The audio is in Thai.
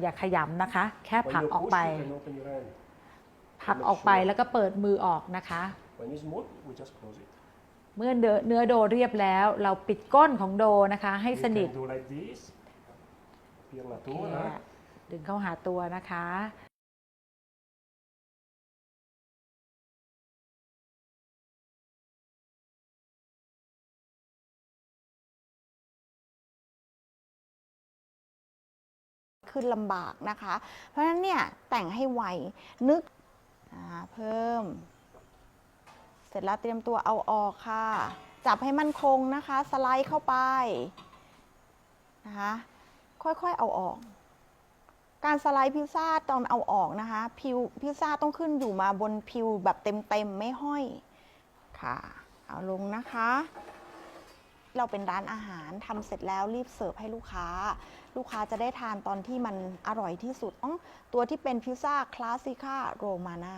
อย่าขยำนะคะ แค่ When ผลัก you ออก push, ไป you can open your hand. ผลักออกไปแล้วก็เปิดมือออกนะคะ When it's smooth, we just close it. เมื่อเนื้อเนื้อโดเรียบแล้ว เราปิดก้นของโดนะคะ ให้ You สนิท can do like this. Pierna โอเค tua, né? ดึงเข้าหาตัวนะคะ ขึ้นลำบากนะคะ เพราะฉะนั้นเนี่ยแต่งให้ไวนึกเพิ่ม เสร็จแล้วเตรียมตัวเอาออกค่ะ จับให้มั่นคงนะคะ สไลด์เข้าไปนะคะค่อยๆเอาออก การสไลด์พิซซ่าตอนเอาออกนะคะพิวพิซซ่าต้องขึ้นอยู่มาบนพิวแบบเต็มๆไม่ห้อยค่ะ เอาลงนะคะ เราเป็นร้านอาหารทำเสร็จแล้วรีบเสิร์ฟให้ลูกค้า ลูกค้าจะได้ทานตอนที่มันอร่อยที่สุดอ๋อตัวที่เป็นพิซซ่าคลาสสิก้าโรมาน่า